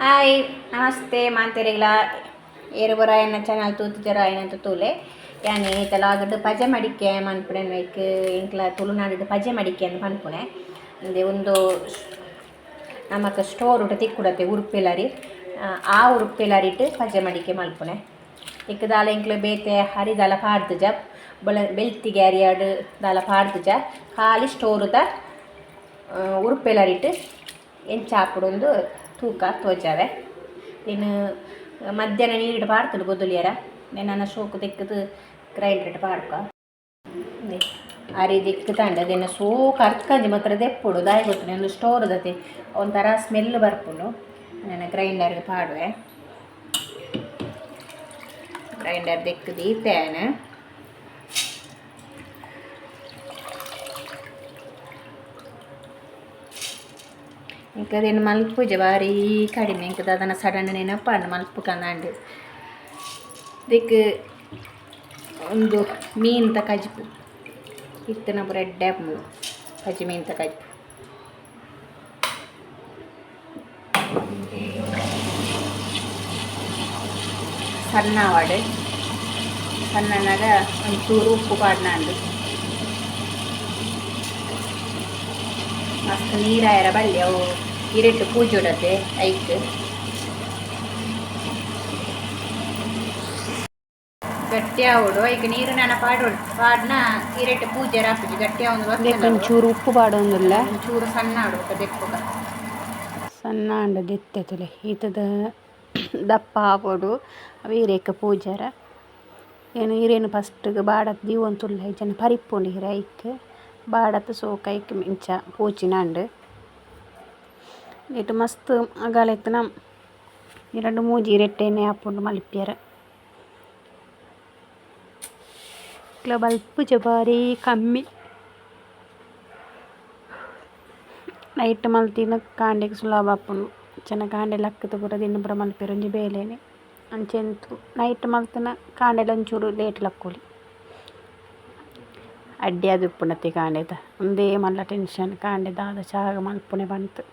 Hi, ನಮಸ್ತೆ ಮಾತೆರೆಗ್ಲ ಏರುಬರ ಎನ್ನ channel ತೂತಿಜರ ಏನಂತ ತೂಲೆ. ಯಾನೆ ಈತಲ ಆಗಡ್ ಪಜೆ ಮಡಿಕೆ ಮನ್ಪುಣೆನ್ ಲೈಕ್ ಇಂಕ್ಲ ತುಳುನಾಡು ಪಜೆ ಮಡಿಕೆ ಅಂತ ಮನ್ಪುಣೆ. ಅಂದೆ ಒಂದು ನಮಕ್ ಸ್ಟೋರ್ ಉಟ ತಿಕ್ಕುಡತ್ತೆ ಉರುಪೆಲರಿ ಆ ಉರುಪೆಲರಿಟ್ ಪಜೆ ಮಡಿಕೆ ಮಲ್ಪುಣೆ. ಇಕ್ಕದಾಲ ಇಂಕ್ಲ ಬೇತೆ ಹರಿದಾಲ ಪಾಡ್ದುಜ ಬೊಳ ಬೆಳ್ತಿಗೆ ಅರಿಯಾಡ್ ದಾಲ ಪಾಡ್ದುಜ ಖಾಲಿ ಸ್ಟೋರುದ ಉರುಪೆಲರಿಟ್ ಎಂಚಾಪುಡೊಂದು ತೂಕ ತೋಚಾವೆ. ಇನ್ನು ಮಧ್ಯಾಹ್ನ ನೀರಿಡ ಪಾಡ್ತಡು ಗೊದುಲಿಯರ ನಿನ್ನ ಸೋಕು ತೆಕ್ಕದು ಗ್ರೈಂಡರ್ ಪಾಡ್ಕ ಆ ರೀತಿ ತಂಡ. ದಿನ ಸೋ ಕರ್ಕಂಜಿ ಮಾತ್ರ ದೆಪ್ಪುಡು. ದಾಯಿ ಗೊತ್ತು ಒಂದು ಸ್ಟೋರ್ ದತೆ. ಒಂಥರ ಸ್ಮೆಲ್ ಬರ್ಕೊಂಡು ನನ್ನ ಗ್ರೈಂಡರ್ಗೆ ಪಾಡುವೆ. ಗ್ರೈಂಡರ್ ದಿಕ್ಕು ದೀತೇನೆ ಇಂಕದೇನು ಮಲ್ಪುಜ ಬಾರಿ ಕಡಿಮೆ ಇಂಕದ ಅದನ್ನು ಸಡನ್ ನೆನಪಂಡು ಮಲ್ಪು ಕಂದಾಂಡು ಇದಕ್ಕೆ ಒಂದು ಮೀನ್ ತ ಕಜ್ಪು ಇತ್ತನ ಬ್ರೆಡ್ ಆಪು ಕಜ್ಜಿ ಮೀನ್ ತ ಕಜ್ಪು ಸಣ್ಣ ವಡೆ ಸಣ್ಣನಾಗ ಒಂಚೂರು ಉಪ್ಪು ಪಾಡ್ನಾಂಡು ಮಸ್ತ್ ನೀರಾಯರ ಬಳ್ಳಿ ಅವು ಇರೆಟ್ಟು ಪೂಜೆ ಉಡತೆ ಐಕ್. ಗಟ್ಟಿ ಆವಡು ಈಗ ನೀರು ನಾನು ಪಾಡು ಪಾಡ್ನ ಇರೆಟ್ಟು ಪೂಜೆ ರಾಪುಜಿ ಗಟ್ಟಿ ಆವೊಂದು ಒಂಚೂರು ಉಪ್ಪು ಪಾಡೊಂದುಲ್ಲ. ಒಂಚೂರು ಸಣ್ಣ ಆಡು ದೆಪ್ಪುಗ ಸಣ್ಣ ಅಂಡ ದೆತ್ತತಲೆ ಈತದ ದಪ್ಪ ಆಗೋಡು ವೀರೇಕ ಪೂಜಾರ. ಏನು ಹಿರೇನು ಫಸ್ಟ್ಗೆ ಬಾಡತ್ ದೀವಂತುಲ್ಲ ಜನ ಪರಿಪ್ಪುಂಡು ಹಿರ ಐಕ್. ಬಾಡತ್ ಸೋಕ ಐಕ್ ಮಿಂಚ ಪೂಚಿನಾಂಡ್ ಇಟ್ಟು ಮಸ್ತ್ ಅಗಾಲೆತ್ತನ ಎರಡು ಮೂಜಿ ಇರೆಟ್ಟೆನೆ ಆಪುಂಡು ಮಲ್ಪ್ಯಾರ ಇಟ್ಲ ಬಲ್ಪುಜ ಬಾರಿ ಕಮ್ಮಿ ನೈಟ್ ಮಲ್ತಿನ ಕಾಂಡೆಗ್ ಸುಲಭ ಆಪುಂಡು ಅಂಚನ ಕಾಂಡೆ ಲಕ್ಕದ ಪೂರ ದಿನ ಪೂರ ಮಲ್ಪೆರ್ ಒಂಜಿ ಬೇಲೆನೆ ಅಂಚೆಂತು ನೈಟ್ ಮಲ್ತನ ಕಾಂಡೆಲ ಒಂಚೂರು ಲೇಟ್ ಲಕ್ಕೊಲಿ ಅಡ್ಡಿ ಅದು ಉಪ್ಪುನತಿ ಕಾಂಡೆದ ಒಂದೇ ಮಲ್ಲ ಟೆನ್ಷನ್ ಕಾಂಡೆ ದಾದ ಚಾಗ ಮಲ್ಪುನೆ ಬಂತು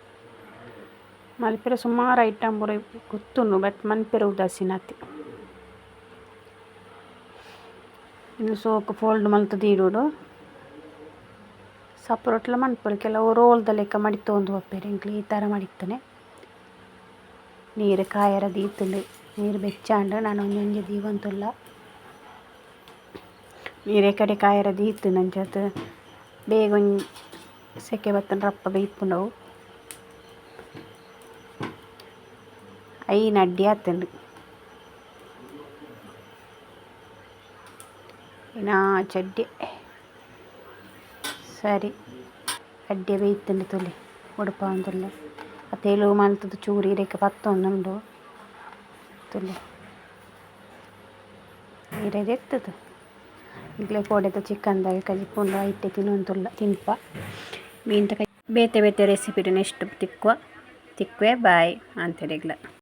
ಮಲ್ಪೆರ ಸುಮಾರು ಐಟಮ್ ಪೂರ ಗೊತ್ತುಂಡು ಬಟ್ ಮಲ್ಪೆರೆ ಉದಾಸೀನತಿ ಇನ್ನು ಸೋಕು ಫೋಲ್ಡ್ ಮಲ್ತು ತೀಡುಡು ಸಪ್ರೋಟ್ಲ ಮನ್ಪೊಲಿ ಕೆಲವು ರೋಲ್ದ ಲೆಕ್ಕ ಮಡಿತೊಂದು ಹೋಗ್ಬೇರೆ ಇಂಕ್ಲಿ ಈ ಥರ ಮಡಿತಾನೆ. ನೀರು ಕಾಯರ ದೀತುಂಡು, ನೀರು ಬೆಚ್ಚಾಂಡು, ನಾನು ಒಂದೊಂದು ದೀವಂತುಲ್ಲ. ನೀರೇ ಕಡೆ ಕಾಯರ ದೀತು ನಂಚತ್ ಬೇಗ ಒಂಜಿ ಸೆಕೆ ಬತ್ತನ ರಪ್ಪ ಬೇಯ್ಪುಂಡವು ಐನ ಅಡ್ಡಿ ಆತುಂಡು ಇನ್ನ ಚಡ್ಡಿ ಸರಿ ಅಡ್ಡೆ ಬೇಯ್ತುಂಡು ತುಲಿ ಉಡುಪ ಒಂದುಲ್ಲೆ ಆ ತೆಲು ಮಲ್ತದ ಚೂರು ಇರೆಕ ಪತ್ತೊಂದುಂಡು ತುಲಿ ಇರೆದು ಎತ್ತದು ಈಗಲೇ ಪೋಡೆದ ಚಿಕನ್ದಾಗ ಕಜಿಪುಂಡು ಐತೆ ತಿನ್ನೊಂದುಲ್ಲ ತಿನ್ಪ ಮೀನ್ ತಕ ಬೇತೆ ಬೇತೆ ರೆಸಿಪಿಡು ನೆಕ್ಸ್ಟ್ ತಿಕ್ಕುವ ತಿಕ್ಕುವೆ ಬಾಯ್ ಅಂತೇಳಿಗ್ಲ